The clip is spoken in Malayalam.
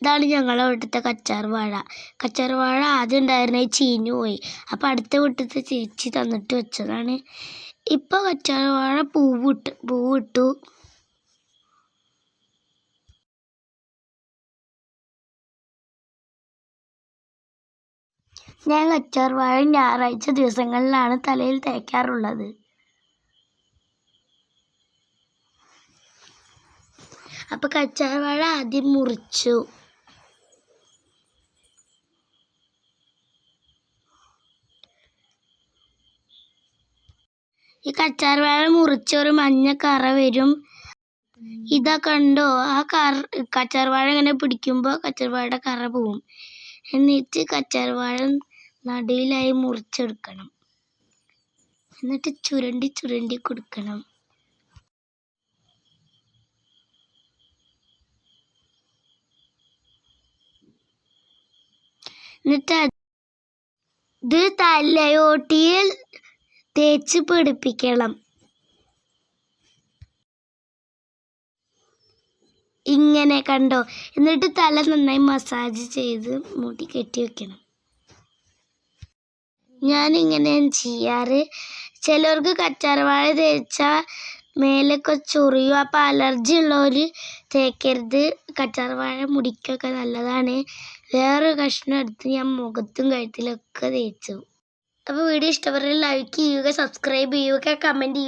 ഇതാണ് ഞങ്ങളെ വീട്ടിലത്തെ കച്ചാർ വാഴ. കച്ചാർ വാഴ ആദ്യം ഉണ്ടായിരുന്നത് ചീഞ്ഞു പോയി. അപ്പോൾ അടുത്ത വീട്ടിലത്തെ ചേച്ചി തന്നിട്ട് വെച്ചതാണ്. ഇപ്പോൾ കച്ചാർ വാഴ പൂവിട്ട് പൂവിട്ടു ഞാൻ കച്ചാർ വാഴ ഞായറാഴ്ച ദിവസങ്ങളിലാണ് തലയിൽ തേക്കാറുള്ളത്. അപ്പോൾ കച്ചാർ വാഴ ആദ്യം മുറിച്ചു. ഈ കച്ചാർ വാഴ മുറിച്ച ഒരു മഞ്ഞ കറ വരും. ഇതാ കണ്ടോ? ആ കറ കച്ചാർ വാഴ ഇങ്ങനെ പിടിക്കുമ്പോൾ കച്ചാർ വാഴയുടെ കറ പോവും. എന്നിട്ട് കച്ചാർ വാഴ നടുവിലായി മുറിച്ചെടുക്കണം. എന്നിട്ട് ചുരണ്ടി ചുരണ്ടി കൊടുക്കണം. എന്നിട്ട് ഇത് തലയോട്ടിയിൽ തേച്ച് പിടിപ്പിക്കണം. ഇങ്ങനെ കണ്ടോ? എന്നിട്ട് തല നന്നായി മസാജ് ചെയ്ത് മുടി കെട്ടി വെക്കണം. ഞാൻ ഇങ്ങനെയാണ് ചെയ്യാറ്. ചിലർക്ക് കറ്റാർവാഴ തേച്ചാൽ മേലൊക്കെ ചൊറിയും. അപ്പം അലർജി ഉള്ളവർ തേക്കരുത്. കറ്റാർവാഴ മുടിക്കൊക്കെ നല്ലതാണ്. വേറൊരു കഷ്ണം എടുത്ത് ഞാൻ മുഖത്തും കഴുത്തിലൊക്കെ തേച്ചു. അപ്പോൾ വീഡിയോ ഇഷ്ടപ്പെട്ടെങ്കിൽ ലൈക്ക് ചെയ്യുക സബ്സ്ക്രൈബ് ചെയ്യുക കമന്റ് ചെയ്യുക.